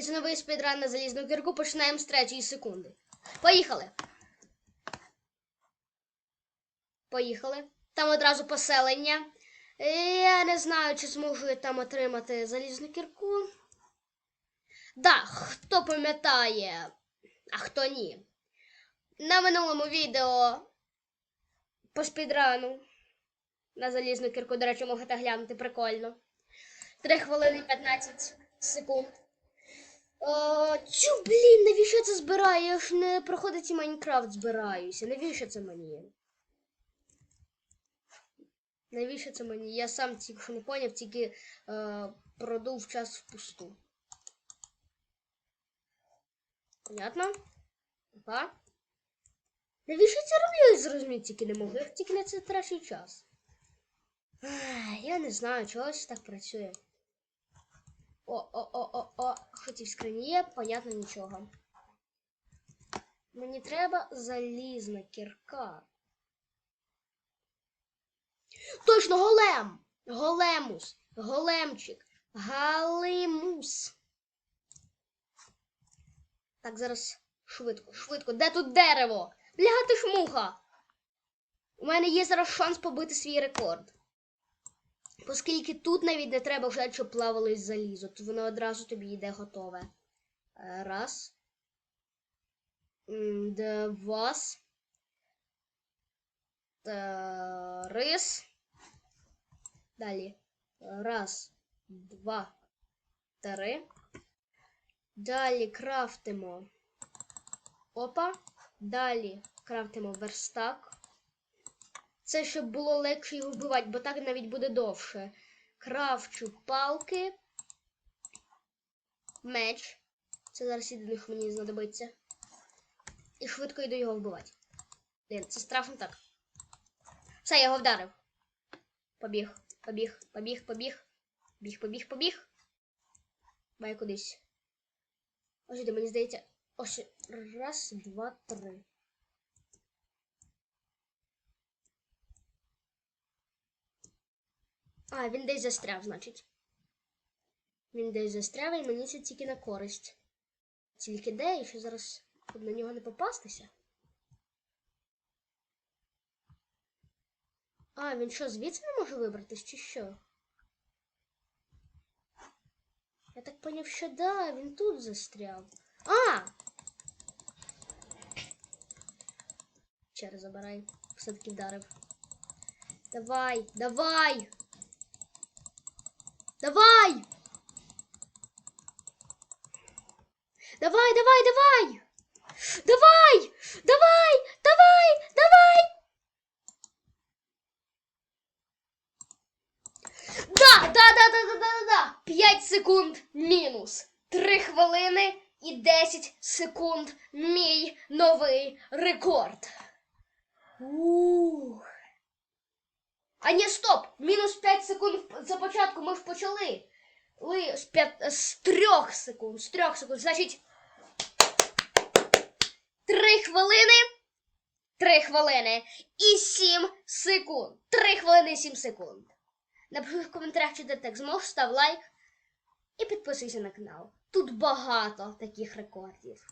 І це новий спідран на залізну кірку. Починаємо з третьої секунди. Поїхали. Поїхали. Там одразу поселення. Е, Я не знаю, чи зможу я там отримати залізну кірку. Да, хто пам'ятає, а хто ні. На минулому відео по спідрану на залізну кірку, до речі, можете глянути прикольно. 3 хвилини 15 секунд. О, чу, блін, навіщо це збираю? Я ж не проходить і Майнкрафт збираюся. Навіщо це мені? Навіщо це мені? Я сам тільки не поняв, тільки е, продув час впусту. Понятно? Опа. Навіщо це роблю, я зрозуміти тільки не можу. Я тільки на це трачу час. Ах, Я не знаю, чогось так працює. О-о-о-о-о. Хотів скрині є, понятно нічого. Мені треба залізна кірка. Точно, голем! Големус! Големчик! Галимус! Так, зараз швидко, швидко. Де тут дерево? Бляга ти ж муха! У мене є зараз шанс побити свій рекорд. Оскільки тут навіть не треба вже, щоб плавалось залізо, то воно одразу тобі йде готове. Е, Раз. Два. Трис. Далі. Раз, два, три. Далі крафтимо. Опа. Далі крафтимо верстак. Це щоб було легше його вбивати, бо так навіть буде довше. Крафчу палки. Меч. Це зараз єдине, що мені знадобиться. І швидко йду його вбивати. Блін, це страшно так. Все, я його вдарив. Побіг, побіг, побіг, побіг. Біг, побіг, побіг. Має кудись. Ось мені здається. Ось раз, два, три. А, він десь застряв, значить. Він десь застряв і мені це тільки на користь. Тільки де, і що зараз щоб на нього не попастися. А, він що, звідси не може вибратись, чи що? Я так поняв, що да, він тут застряв. А! Через забирай. Все-таки вдарив. Давай, давай! Давай! Давай, давай, давай! Давай! Давай! Давай! Давай! Да, да, да, да, да, да, да, да. 5 секунд мінус. 3 хвилини і 10 секунд мій новий рекорд. Ух. А ні, стоп! Мінус 5 секунд за початку ми ж почали. Ли з, 5, з 3 секунд. З 3 секунд. Значить. 3 хвилини. 3 хвилини і 7 секунд. 3 хвилини і 7 секунд. Напиши в коментарях, чи ти так змог, став лайк і підписуйся на канал. Тут багато таких рекордів.